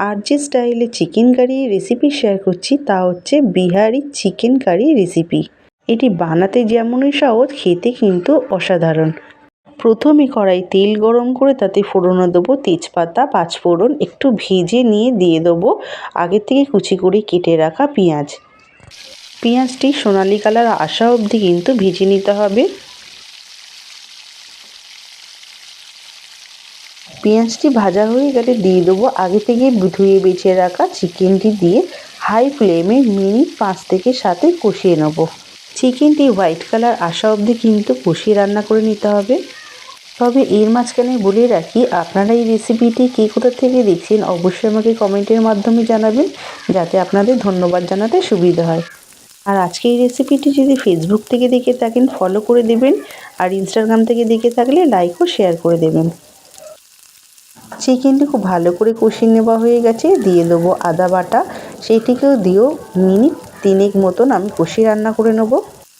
আর যে স্টাইলে chicken curry recipe share করছি তা হচ্ছে বিহারি চিকেন কারি রেসিপি এটি বানাতে যেমনই সহজ, খেতে কিন্তু অসাধারণ। প্রথমে কড়াই তেল গরম করে তাতে ফোড়নে দেবো তেজপাতা, পাঁচফোড়ন, একটু ভেজে নিয়ে দিয়ে দেবো আগে থেকে কুচি করে কেটে রাখা পেঁয়াজ। পেঁয়াজটি সোনালি কালার আসা অবধি কিন্তু ভেজে নিতে হবে। পেঁয়াজটি ভাজা হয়ে গেলে দিয়ে দেবো আগে থেকে ধুয়ে বেছে রাখা চিকেনটি দিয়ে হাই ফ্লেমে মিনিট পাঁচ থেকে সাতে কষিয়ে নেব। চিকেনটি হোয়াইট কালার আসা অবধি কিন্তু কষিয়ে রান্না করে নিতে হবে। তবে এর মাঝখানে বলে রাখি, আপনারা এই রেসিপিটি কে কোথা থেকে দেখছেন অবশ্যই আমাকে কমেন্টের মাধ্যমে জানাবেন, যাতে আপনাদের ধন্যবাদ জানাতে সুবিধা হয়। আর আজকে এই রেসিপিটি যদি ফেসবুক থেকে দেখে থাকেন ফলো করে দেবেন, আর ইনস্টাগ্রাম থেকে দেখে থাকলে লাইক ও শেয়ার করে দেবেন। চিকেনটি খুব ভালো করে কষিয়ে নেওয়া হয়ে গেছে। দিয়ে দেবো আদা বাটা। সেইটিকেও দিয়েও মিনিট তিনেক মতন আমি কষিয়ে রান্না করে নেব।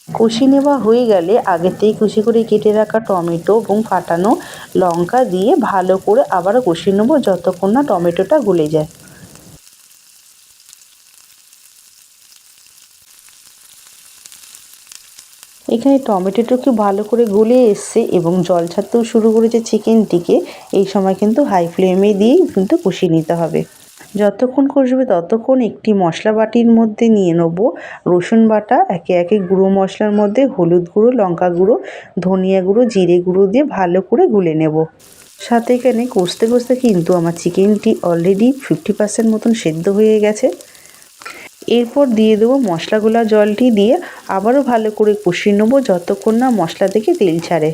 কষি নেওয়া হয়ে গেলে আগেতেই কুচি করে কেটে রাখা টমেটো এবং ফাটানো লঙ্কা দিয়ে ভালো করে আবার কষিয়ে নেব যতক্ষণ না টমেটোটা গলে যায়। এখানে টমেটোটাকে ভালো করে গলে এসছে এবং জল ছাড়তেও শুরু করেছে চিকেনটিকে। এই সময় কিন্তু হাই ফ্লেমে দিয়েই কিন্তু কষিয়ে নিতে হবে। যতক্ষণ কষবে ততক্ষণ একটি মশলা বাটির মধ্যে নিয়ে নেব। রসুন বাটা, একে একে গুঁড়ো মশলার মধ্যে হলুদ গুঁড়ো, লঙ্কা গুঁড়ো, ধনিয়া গুঁড়ো, জিরে গুঁড়ো দিয়ে ভালো করে গুলে নেব। সাথে এখানে কষতে কষতে কিন্তু আমার চিকেনটি অলরেডি ফিফটি পার্সেন্ট মতন সেদ্ধ হয়ে গেছে। এরপর দিয়ে দেবো মশলাগুলা জলটি দিয়ে আবারও ভালো করে কষিয়ে নেব যতক্ষণ না মশলা থেকে তেল ছাড়ে।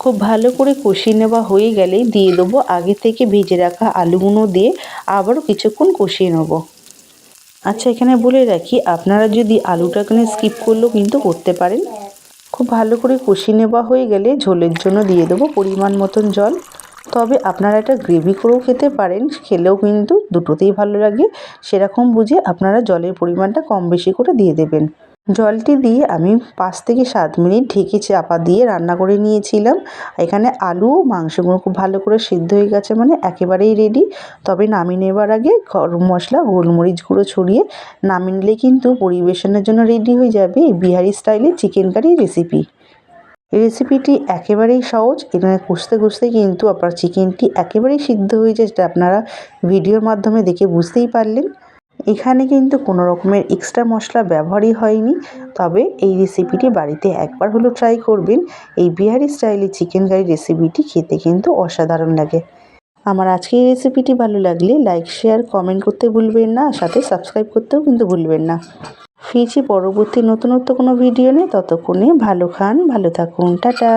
খুব ভালো করে কষিয়ে নেওয়া হয়ে গেলে দিয়ে দেবো আগে থেকে ভেজে রাখা আলুগুলো দিয়ে আবারও কিছুক্ষণ কষিয়ে নেব। আচ্ছা এখানে বলে রাখি, আপনারা যদি আলুটা এখানে স্কিপ করলেও কিন্তু করতে পারেন। খুব ভালো করে কষি নেওয়া হয়ে গেলে ঝোলের জন্য দিয়ে দেবো পরিমাণ মতন জল। তবে আপনারা এটা গ্রেভি করেও খেতে পারেন, খেলেও কিন্তু দুটোতেই ভালো লাগে। সেরকম বুঝে আপনারা জলের পরিমাণটা কম বেশি করে দিয়ে দেবেন। জলটি দিয়ে আমি পাঁচ থেকে সাত মিনিট ঢেকে চাপা দিয়ে রান্না করে নিয়েছিলাম। এখানে আলু মাংসগুলো খুব ভালো করে সিদ্ধ হয়ে গেছে মানে একেবারেই রেডি তবে নামিয়ে নেবার আগে গরম মশলা, গোলমরিচ গুঁড়ো ছড়িয়ে নামিয়ে নিলে কিন্তু পরিবেশনের জন্য রেডি হয়ে যাবে এই বিহারি স্টাইলে চিকেন কারি রেসিপি এই রেসিপিটি একেবারেই সহজ। এখানে কষতে কষতে কিন্তু আপনার চিকেনটি একেবারেই সিদ্ধ হয়ে যায়। যেটা আপনারা ভিডিওর মাধ্যমে দেখে বুঝতেই পারলেন। এখানে কিন্তু কোনো রকমের এক্সট্রা মশলা ব্যবহারই হয়নি। তবে এই রেসিপিটি বাড়িতে একবার হলেও ট্রাই করবেন। এই বিহারি স্টাইলে চিকেন কারি রেসিপিটি খেতে কিন্তু অসাধারণ লাগে। আমার আজকে এই রেসিপিটি ভালো লাগলে লাইক শেয়ার কমেন্ট করতে ভুলবেন না। সাথে সাবস্ক্রাইব করতেও কিন্তু ভুলবেন না। ফিরছি পরবর্তী নতুনত্ব কোনো ভিডিও নেই ততক্ষণে ভালো খান, ভালো থাকুন। টাটা!